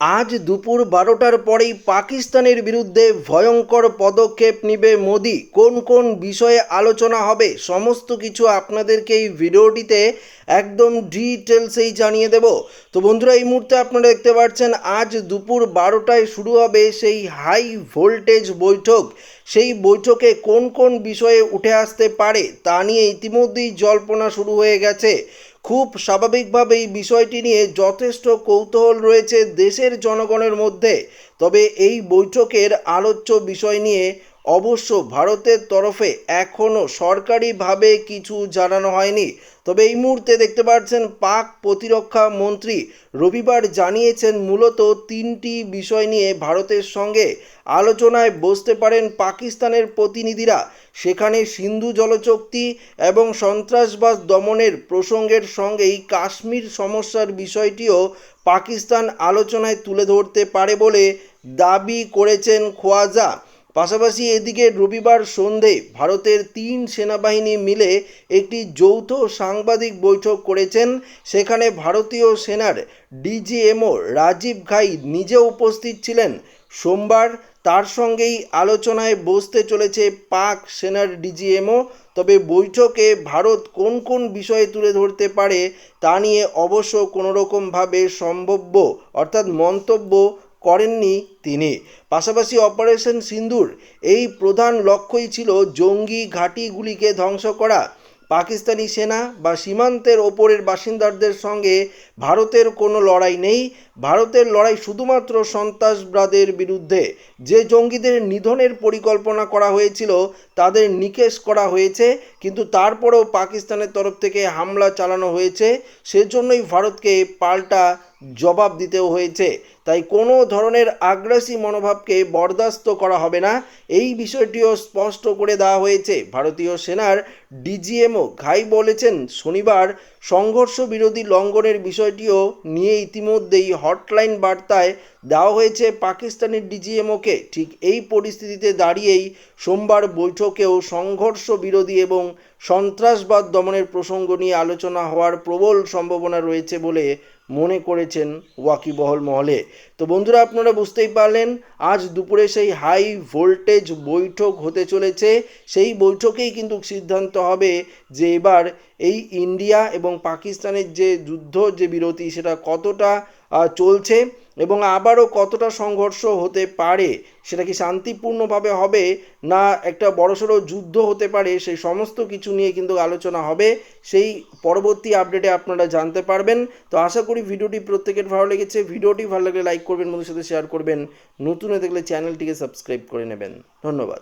আজ দুপুর বারোটার পরেই পাকিস্তানের বিরুদ্ধে ভয়ঙ্কর পদক্ষেপ নেবে মোদি। কোন কোন বিষয়ে আলোচনা হবে, সমস্ত কিছু আপনাদেরকে এই ভিডিওটিতে একদম ডিটেলসেই জানিয়ে দেব। তো বন্ধুরা, এই মুহূর্তে আপনারা দেখতে পাচ্ছেন, আজ দুপুর বারোটায় শুরু হবে সেই হাই ভোল্টেজ বৈঠক। সেই বৈঠকে কোন কোন বিষয়ে উঠে আসতে পারে, তা নিয়ে ইতিমধ্যেই জল্পনা শুরু হয়ে গেছে। খুব স্বাভাবিকভাবেই বিষয়টি নিয়ে যথেষ্ট কৌতূহল রয়েছে দেশের জনগণের মধ্যে। তবে এই বৈঠকের আলোচ্য বিষয় নিয়ে অবশ্য ভারতের তরফে এখনও সরকারিভাবে কিছু জানানো হয়নি। তবে এই মুহূর্তে দেখতে পাচ্ছেন পাক প্রতিরক্ষা মন্ত্রী রবিবার জানিয়েছেন মূলত তিনটি বিষয় নিয়ে ভারতের সঙ্গে আলোচনায় বসতে পারেন পাকিস্তানের প্রতিনিধিরা। সেখানে সিন্ধু জলচুক্তি এবং সন্ত্রাসবাদ দমনের প্রসঙ্গের সঙ্গেই কাশ্মীর সমস্যার বিষয়টিও পাকিস্তান আলোচনায় তুলে ধরতে পারে বলে দাবি করেছেন খোয়াজা। পাশাপাশি এদিকে রবিবার সন্ধে ভারতের তিন সেনাবাহিনী মিলে একটি যৌথ সাংবাদিক বৈঠক করেছেন। সেখানে ভারতীয় সেনার ডিজিএমও রাজীব ঘাই নিজে উপস্থিত ছিলেন। সোমবার তার সঙ্গেই আলোচনায় বসতে চলেছে পাক সেনার ডিজিএমও। তবে বৈঠকে ভারত কোন কোন বিষয়ে তুলে ধরতে পারে তা নিয়ে অবশ্য কোনোরকমভাবে সম্ভব্য অর্থাৎ মন্তব্য করেননি তিনি। পাশাপাশি অপারেশন সিন্দুর, এই প্রধান লক্ষ্যই ছিল জঙ্গি ঘাঁটিগুলিকে ধ্বংস করা। পাকিস্তানি সেনা বা সীমান্তের ওপরের বাসিন্দাদের সঙ্গে ভারতের কোনো লড়াই নেই ভারতের লড়াই শুধুমাত্র সন্ত্রাসবাদের বিরুদ্ধে। যে জঙ্গিদের নিধনের পরিকল্পনা করা হয়েছিল, তাদের নিকেশ করা হয়েছে, কিন্তু তারপরেও পাকিস্তানের তরফ থেকে হামলা চালানো হয়েছে, সেজন্যই ভারতকে পাল্টা জবাব দিতেও হয়েছে। তাই কোনো ধরনের আগ্রাসী মনোভাবকে বরদাস্ত করা হবে না। এই বিষয়টিও স্পষ্ট করে দেওয়া হয়েছে। ভারতীয় সেনার ডিজিএমও ঘাই বলেছেন, শনিবার সংঘর্ষ বিরোধী লঙ্ঘনের বিষয়টিও নিয়ে ইতিমধ্যেই হটলাইন বার্তায় দেওয়া হয়েছে পাকিস্তানের ডিজিএমওকে। ঠিক এই পরিস্থিতিতে দাঁড়িয়েই সোমবার বৈঠকেও সংঘর্ষ বিরোধী এবং সন্ত্রাসবাদ দমনের প্রসঙ্গ নিয়ে আলোচনা হওয়ার প্রবল সম্ভাবনা রয়েছে বলে মনে করেছেন ওয়াকিবহল মহলে। তো বন্ধুরা, আপনারা বুঝতেই পারলেন, আজ দুপুরে সেই হাই ভোল্টেজ বৈঠক হতে চলেছে। সেই বৈঠকেই কিন্তু সিদ্ধান্ত হবে যে এবার এই ইন্ডিয়া এবং পাকিস্তানের যে যুদ্ধ, যে বিরতি, সেটা কতটা চলছে। এবং আবারও কতটা সংঘর্ষ হতে পারে, সেটা কি শান্তিপূর্ণভাবে হবে না একটা বড়সড় যুদ্ধ হতে পারে, সেই সমস্ত কিছু নিয়ে কিন্তু আলোচনা হবে। সেই পরবর্তী আপডেটে আপনারা জানতে পারবেন। তো আশা করি ভিডিওটি প্রত্যেকের ভালো লেগেছে। ভিডিওটি ভালো লাগলে লাইক করবেন বন্ধুর সাথে শেয়ার করবেন। নতুন হয়ে দেখলে চ্যানেলটিকে সাবস্ক্রাইব করে নেবেন। ধন্যবাদ।